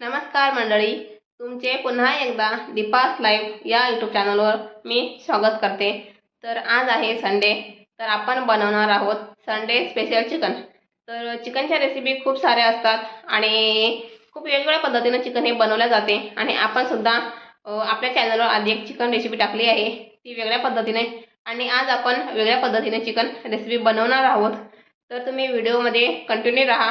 नमस्कार मंडळी तुमचे पुन्हा एकदा दीपास लाईव्ह या यूट्यूब चॅनलवर मी स्वागत करते. तर आज आहे संडे तर आपण बनवणार आहोत संडे स्पेशल चिकन तर चिकनच्या रेसिपी खूप साऱ्या असतात आणि खूप वेगवेगळ्या पद्धतीनं चिकन हे बनवलं जाते आणि आपण सुद्धा आपल्या चॅनलवर आधी एक चिकन रेसिपी टाकली आहे ती वेगळ्या पद्धतीने आणि आज आपण वेगळ्या पद्धतीने चिकन रेसिपी बनवणार आहोत. तर तुम्ही व्हिडिओमध्ये कंटिन्यू राहा.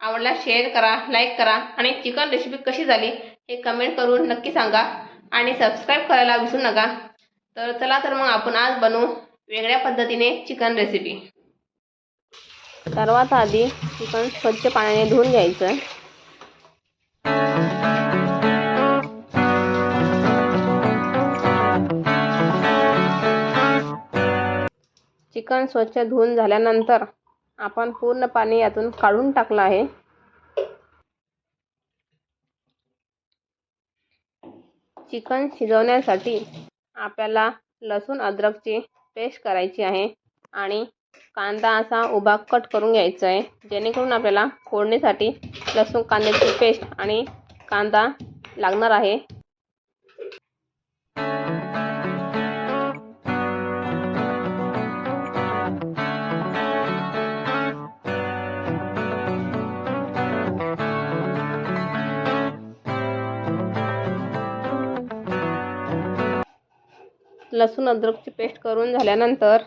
आवडला शेअर करा लाईक करा आणि चिकन रेसिपी कशी झाली हे कमेंट करून नक्की सांगा आणि सबस्क्राईब करायला विसरू नका. तर चला तर मग आपण आज बनवू वेगळ्या पद्धतीने चिकन रेसिपी सर्वात आधी चिकन स्वच्छ पाण्याने धुवून घ्यायचं. चिकन स्वच्छ धुवून झाल्यानंतर आपण पूर्ण पाणी यातून काढून टाकलं आहे. चिकन शिजवण्यासाठी आपल्याला लसूण अद्रकची पेस्ट करायची आहे आणि कांदा असा उभा कट करून घ्यायचा आहे. जेणेकरून आपल्याला फोडणीसाठी लसूण कांद्याची पेस्ट आणि कांदा लागणार आहे. लसूण अद्रकची पेस्ट करून झाल्यानंतर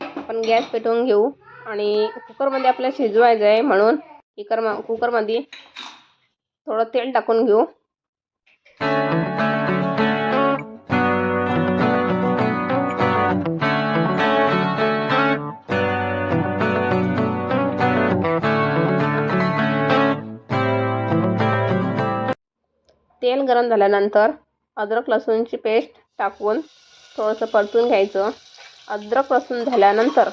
आपण गॅस पेटवून घेऊ आणि कुकरमध्ये आपल्याला शिजवायचं आहे म्हणून कुकर कुकरमध्ये थोडं तेल टाकून घेऊ. तेल गरम झाल्यानंतर अद्रक लसूणची पेस्ट टाकून थोडंसं परतून घ्यायचं. अद्रक लसूण झाल्यानंतर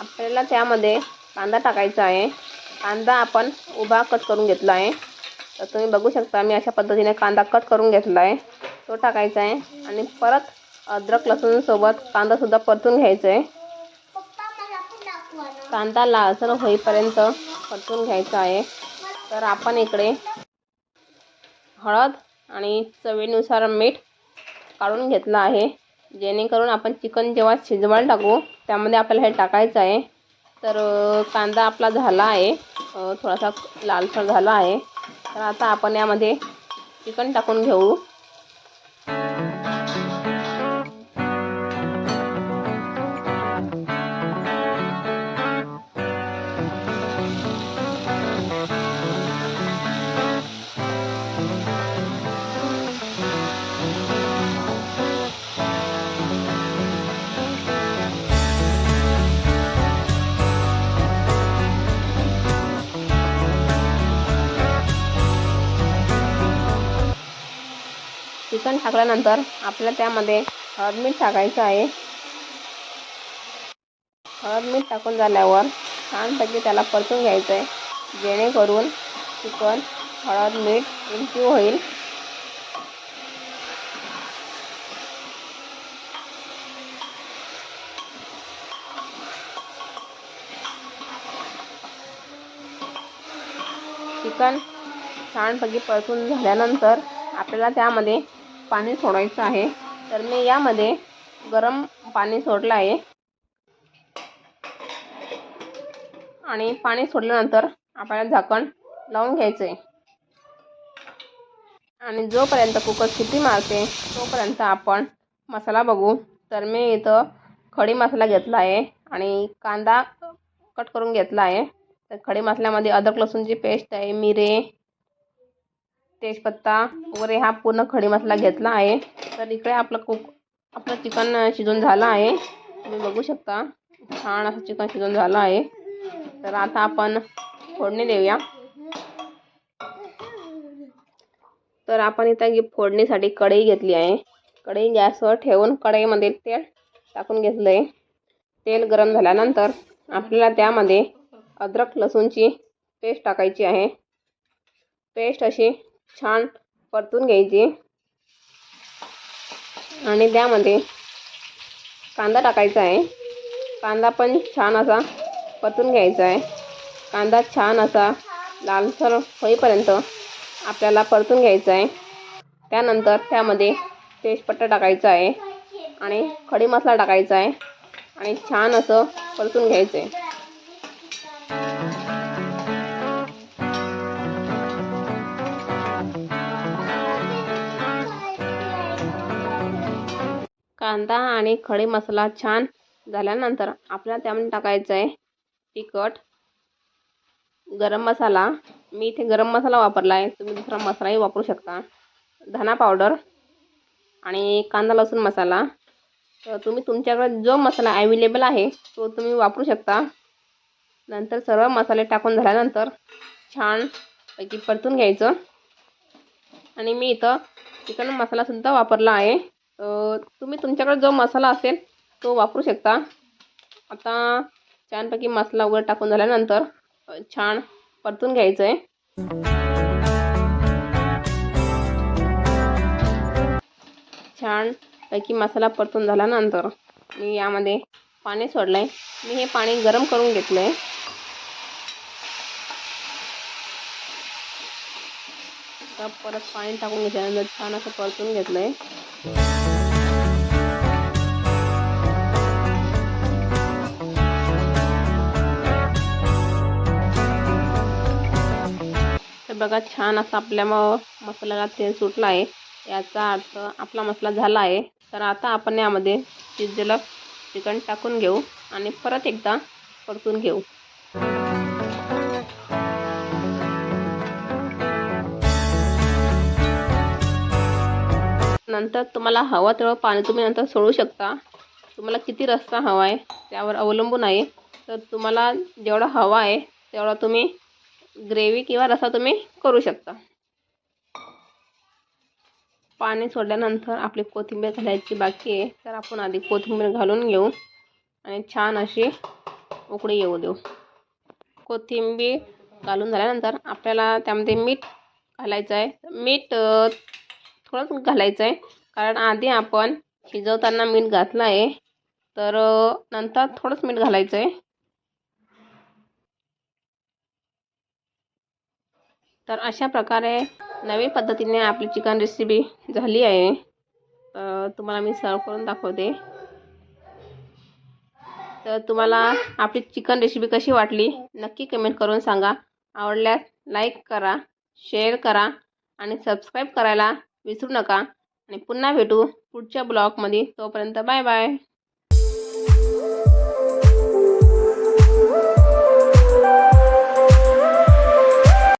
आपल्याला त्यामध्ये कांदा टाकायचा आहे. कांदा आपण उभा कट करून घेतला आहे. तर तुम्ही बघू शकता मी अशा पद्धतीने कांदा कट करून घेतला आहे. तो टाकायचा आहे आणि परत अद्रक लसूणसोबत कांदासुद्धा परतून घ्यायचा आहे. कांदा लालसर होईपर्यंत परतून घ्यायचा आहे. तर आपण इकडे हळद आणि चवीनुसार मीठ काढून घेतलं आहे. जेणेकरून आपण चिकन जेव्हा शिजवायला टाकू त्यामध्ये आपल्याला हे टाकायचं आहे. तर कांदा आपला झाला आहे. थोडासा लालसर झाला आहे. तर आता आपण यामध्ये चिकन टाकून घेऊ. चिकन टाकल्यानंतर आपल्याला त्यामध्ये हळद मीठ टाकायचं आहे. हळद मीठ टाकून झाल्यावर छानपैकी त्याला परतून घ्यायचं आहे जेणेकरून चिकन हळद मीठ इन्क्यू होईल. चिकन छानपैकी परतून झाल्यानंतर आपल्याला त्यामध्ये पाणी सोडायचं आहे. तर मी यामध्ये गरम पाणी सोडलं आहे. आणि पाणी सोडल्यानंतर आपल्याला झाकण लावून घ्यायचं आहे आणि जोपर्यंत कुकर शिटी मारते तोपर्यंत आपण मसाला बघू. तर मी इथं खडी मसाला घेतला आहे आणि कांदा कट करून घेतला आहे. तर खडी मसाल्यामध्ये अदरक लसूणची पेस्ट आहे मिरे तेजपत्ता वगैरे हा पूर्ण खडी मसाला घेतला आहे. तर इकडे आपलं कुक आपलं चिकन शिजून झालं आहे. तुम्ही बघू शकता छान असं चिकन शिजून झालं आहे. तर आता आपण फोडणी देऊया. तर आपण इथं फोडणीसाठी कढई घेतली आहे. कढई गॅसवर ठेवून कढईमध्ये तेल टाकून घेतलं आहे तेल गरम झाल्यानंतर आपल्याला त्यामध्ये अद्रक लसूणची पेस्ट टाकायची आहे. पेस्ट अशी छान परतून घ्यायची. आणि त्यामध्ये कांदा टाकायचा आहे. कांदा पण छान असा परतून घ्यायचा आहे. कांदा छान असा लालसर होईपर्यंत आपल्याला परतून घ्यायचा आहे. त्यानंतर त्यामध्ये तेजपत्ता टाकायचा आहे. आणि खडी मसाला टाकायचा आहे. आणि छान असं परतून घ्यायचं आहे. कांदा आणि खडे मसाला छान झाल्यानंतर आपल्याला त्यामध्ये टाकायचं आहे तिखट गरम मसाला. मी इथे गरम मसाला वापरला आहे तुम्ही दुसरा मसालाही वापरू शकता. धना पावडर आणि कांदा लसूण मसाला. तर तुम्ही तुमच्याकडे जो मसाला ॲवेलेबल आहे तो तुम्ही वापरू शकता. नंतर सर्व मसाले टाकून झाल्यानंतर छान पैकी परतून घ्यायचं. आणि मी इथं चिकन मसालासुद्धा वापरला आहे. तुम्ही तुमच्याकडे जो मसाला असेल तो वापरू शकता. आता छानपैकी मसाला वगैरे टाकून झाल्यानंतर छान परतून घ्यायचं आहे छानपैकी मसाला परतून झाल्यानंतर मी यामध्ये पाणी सोडलं आहे मी हे पाणी गरम करून घेतलं आहे परत पाणी टाकून घेतल्यानंतर छान असं परतून घेतलं आहे तर बघा छान असं आपल्या मग मसाल्याला तेल सुटला आहे याचा अर्थ आपला मसाला झाला आहे तर आता आपण यामध्ये शिजलेलं चिकन टाकून घेऊ आणि परत एकदा परतून घेऊ. नंतर तुम्हाला हवं तेवढं पाणी तुम्ही नंतर सोडू शकता. तुम्हाला किती रस्सा हवा आहे त्यावर अवलंबून आहे. तर तुम्हाला जेवढा हवा आहे तेवढा तुम्ही ग्रेव्ही किंवा रसा तुम्ही करू शकता. पाणी सोडल्यानंतर आपली कोथिंबीर घालायची बाकी आहे. तर आपण आधी कोथिंबीर घालून घेऊ आणि छान अशी उकळी येऊ देऊ. कोथिंबीर घालून झाल्यानंतर आपल्याला त्यामध्ये मीठ घालायचं आहे. मीठ थोडंच घालायचं आहे कारण आधी आपण शिजवताना मीठ घातलं आहे तर नंतर थोडंच मीठ घालायचं आहे तर अशा प्रकारे नवीन पद्धतीने आपली चिकन रेसिपी झाली आहे. तुम्हाला मी सर्व करून दाखवते. तर तुम्हाला आपली चिकन रेसिपी कशी वाटली नक्की कमेंट करून सांगा. आवडल्यास लाईक करा शेअर करा आणि सबस्क्राईब करायला विसरू नका आणि पुन्हा भेटू पुढच्या ब्लॉगमध्ये तोपर्यंत बाय बाय